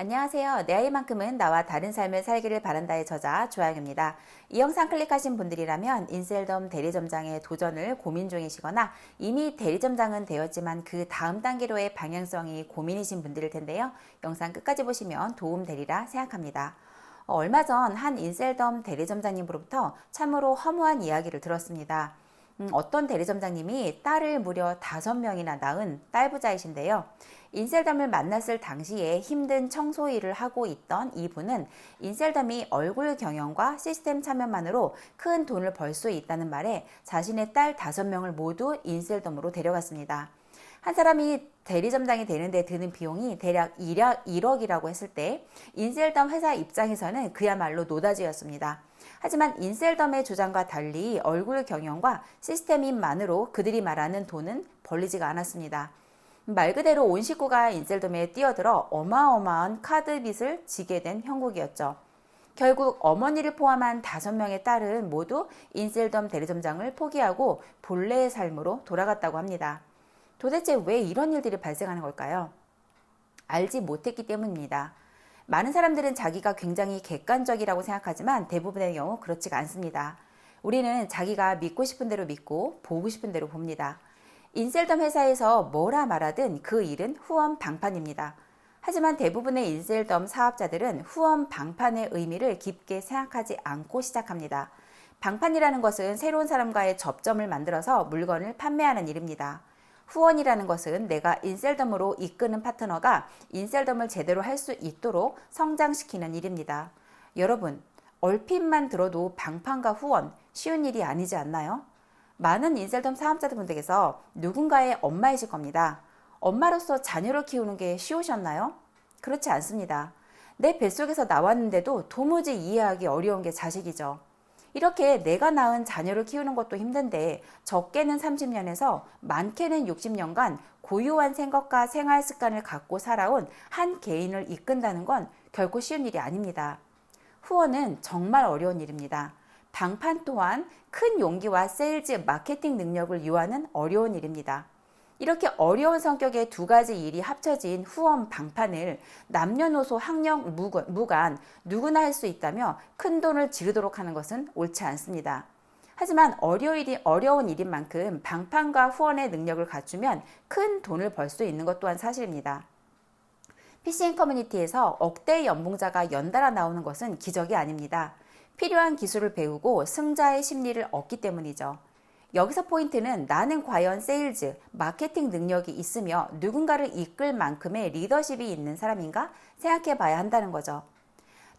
안녕하세요. 내 아이만큼은 나와 다른 삶을 살기를 바란다의 저자 조양입니다. 이 영상 클릭하신 분들이라면 인셀덤 대리점장의 도전을 고민 중이시거나 이미 대리점장은 되었지만 그 다음 단계로의 방향성이 고민이신 분들일 텐데요. 영상 끝까지 보시면 도움 되리라 생각합니다. 어, 얼마 전 한 인셀덤 대리점장님으로부터 참으로 허무한 이야기를 들었습니다. 음, 어떤 대리점장님이 딸을 무려 다섯 명이나 낳은 딸부자이신데요. 인셀덤을 만났을 당시에 힘든 청소 일을 하고 있던 이분은 인셀덤이 얼굴 경영과 시스템 참여만으로 큰 돈을 벌 수 있다는 말에 자신의 딸 다섯 명을 모두 인셀덤으로 데려갔습니다. 한 사람이 대리점장이 되는데 드는 비용이 대략 1억이라고 했을 때 인셀덤 회사 입장에서는 그야말로 노다지였습니다. 하지만 인셀덤의 주장과 달리 얼굴 경영과 시스템인만으로 그들이 말하는 돈은 벌리지가 않았습니다. 말 그대로 온 식구가 인셀덤에 뛰어들어 어마어마한 카드 빚을 지게 된 형국이었죠. 결국 어머니를 포함한 다섯 명의 딸은 모두 인셀덤 대리점장을 포기하고 본래의 삶으로 돌아갔다고 합니다. 도대체 왜 이런 일들이 발생하는 걸까요? 알지 못했기 때문입니다. 많은 사람들은 자기가 굉장히 객관적이라고 생각하지만 대부분의 경우 그렇지가 않습니다. 우리는 자기가 믿고 싶은 대로 믿고 보고 싶은 대로 봅니다. 인셀덤 회사에서 뭐라 말하든 그 일은 후원 방판입니다. 하지만 대부분의 인셀덤 사업자들은 후원 방판의 의미를 깊게 생각하지 않고 시작합니다. 방판이라는 것은 새로운 사람과의 접점을 만들어서 물건을 판매하는 일입니다. 후원이라는 것은 내가 인셀덤으로 이끄는 파트너가 인셀덤을 제대로 할 수 있도록 성장시키는 일입니다. 여러분, 얼핏만 들어도 방판과 후원 쉬운 일이 아니지 않나요? 많은 인셀덤 사업자분들께서 누군가의 엄마이실 겁니다. 엄마로서 자녀를 키우는 게 쉬우셨나요? 그렇지 않습니다. 내 뱃속에서 나왔는데도 도무지 이해하기 어려운 게 자식이죠. 이렇게 내가 낳은 자녀를 키우는 것도 힘든데 적게는 30년에서 많게는 60년간 고유한 생각과 생활 습관을 갖고 살아온 한 개인을 이끈다는 건 결코 쉬운 일이 아닙니다. 후원은 정말 어려운 일입니다. 방판 또한 큰 용기와 세일즈 마케팅 능력을 요하는 어려운 일입니다. 이렇게 어려운 성격의 두 가지 일이 합쳐진 후원 방판을 남녀노소 학력 무관 누구나 할 수 있다며 큰 돈을 지르도록 하는 것은 옳지 않습니다. 하지만 어려운 일인 만큼 방판과 후원의 능력을 갖추면 큰 돈을 벌 수 있는 것 또한 사실입니다. PCN 커뮤니티에서 억대의 연봉자가 연달아 나오는 것은 기적이 아닙니다. 필요한 기술을 배우고 승자의 심리를 얻기 때문이죠. 여기서 포인트는 나는 과연 세일즈, 마케팅 능력이 있으며 누군가를 이끌 만큼의 리더십이 있는 사람인가 생각해 봐야 한다는 거죠.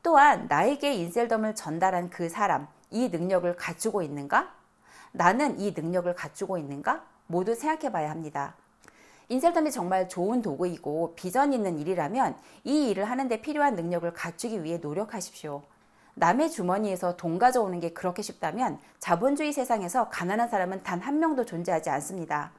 또한 나에게 인셀덤을 전달한 그 사람, 이 능력을 갖추고 있는가? 나는 이 능력을 갖추고 있는가? 모두 생각해 봐야 합니다. 인셀덤이 정말 좋은 도구이고 비전 있는 일이라면 이 일을 하는데 필요한 능력을 갖추기 위해 노력하십시오. 남의 주머니에서 돈 가져오는 게 그렇게 쉽다면 자본주의 세상에서 가난한 사람은 단 한 명도 존재하지 않습니다.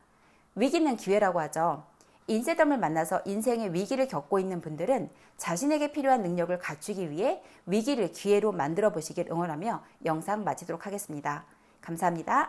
위기는 기회라고 하죠. 인쇄덤을 만나서 인생의 위기를 겪고 있는 분들은 자신에게 필요한 능력을 갖추기 위해 위기를 기회로 만들어 보시길 응원하며 영상 마치도록 하겠습니다. 감사합니다.